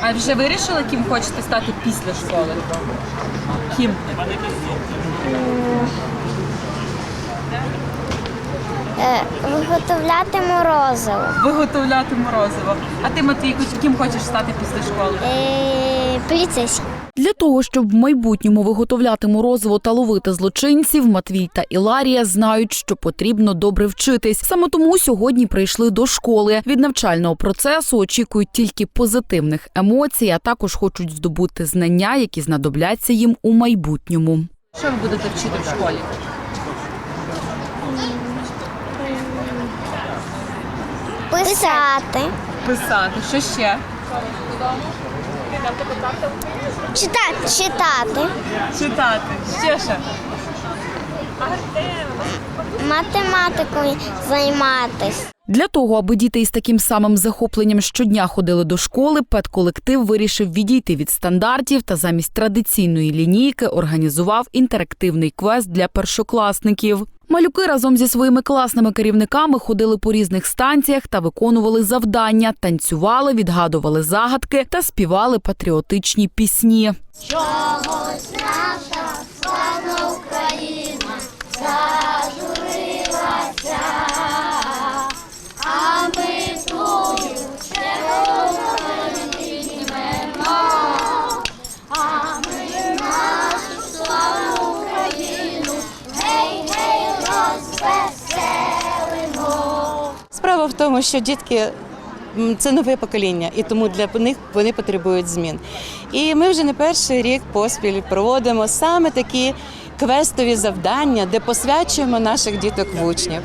А вже вирішили, ким хочете стати після школи? Ким? Е, виготовляти морозиво. Виготовляти морозиво. А ти, Матвійко, ким хочеш стати після школи? Е, поліцейський. Для того, щоб в майбутньому виготовляти морозиво та ловити злочинців, Матвій та Іларія знають, що потрібно добре вчитись. Саме тому сьогодні прийшли до школи. Від навчального процесу очікують тільки позитивних емоцій, а також хочуть здобути знання, які знадобляться їм у майбутньому. Що ви будете вчити в школі? Писати. Писати. Що ще? Читати. Читати. Читати. Ще що? Математикою займатися. Для того, аби діти із таким самим захопленням щодня ходили до школи, педколектив вирішив відійти від стандартів та замість традиційної лінійки організував інтерактивний квест для першокласників. Малюки разом зі своїми класними керівниками ходили по різних станціях та виконували завдання, танцювали, відгадували загадки та співали патріотичні пісні. В тому, що дітки це нове покоління, і тому для них вони потребують змін. І ми вже не перший рік поспіль проводимо саме такі квестові завдання, де посвячуємо наших діток в учнів.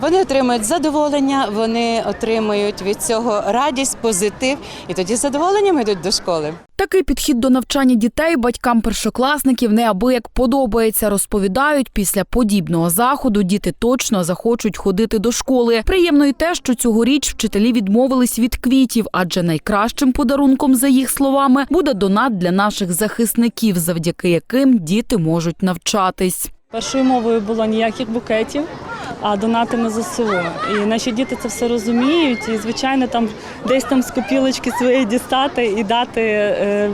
Вони отримують задоволення, вони отримують від цього радість, позитив, і тоді з задоволенням йдуть до школи. Такий підхід до навчання дітей батькам першокласників неабияк подобається. Розповідають, після подібного заходу діти точно захочуть ходити до школи. Приємно й те, що цьогоріч вчителі відмовились від квітів, адже найкращим подарунком, за їх словами, буде донат для наших захисників, завдяки яким діти можуть навчатись. Першою мовою було ніяких букетів, а донати на ЗСУ. І наші діти це все розуміють. І, звичайно, там десь там з копілочки своєї дістати і дати, е,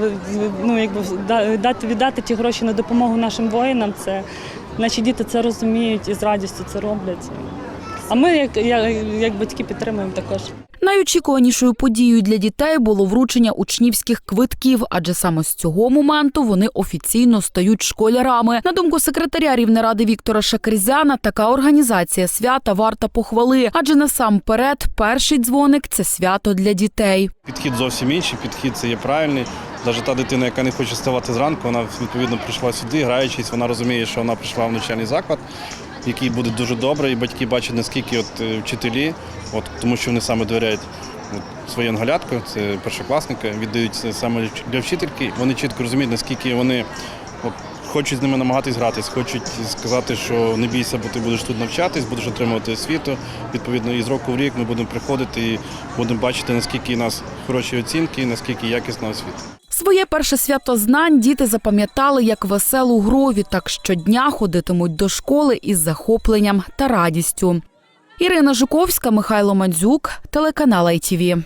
ну, якби, да- дати віддати ті гроші на допомогу нашим воїнам. Це наші діти це розуміють і з радістю це роблять. А ми, як, як, як батьки, підтримуємо також. Найочікуванішою подією для дітей було вручення учнівських квитків, адже саме з цього моменту вони офіційно стають школярами. На думку секретаря Рівнеради Віктора Шакризяна, така організація свята варта похвали, адже насамперед перший дзвоник це свято для дітей. Підхід зовсім інший, підхід це є правильний. Навіть та дитина, яка не хоче вставати зранку, вона відповідно прийшла сюди, граючись, вона розуміє, що вона прийшла в навчальний заклад, який буде дуже добре, і батьки бачать, наскільки от е, вчителі, от тому що вони саме довіряють от, своє анголятку, це першокласника, віддають саме для вчительки. Вони чітко розуміють, наскільки вони от, хочуть з ними намагатись гратись, хочуть сказати, що не бійся, бо ти будеш тут навчатись, будеш отримувати освіту. Відповідно, і з року в рік ми будемо приходити і будемо бачити, наскільки у нас хороші оцінки, наскільки якісна освіта. Своє перше свято знань діти запам'ятали як веселу грові, так щодня ходитимуть до школи із захопленням та радістю. Ірина Жуковська, Михайло Мандзюк, телеканал ITV.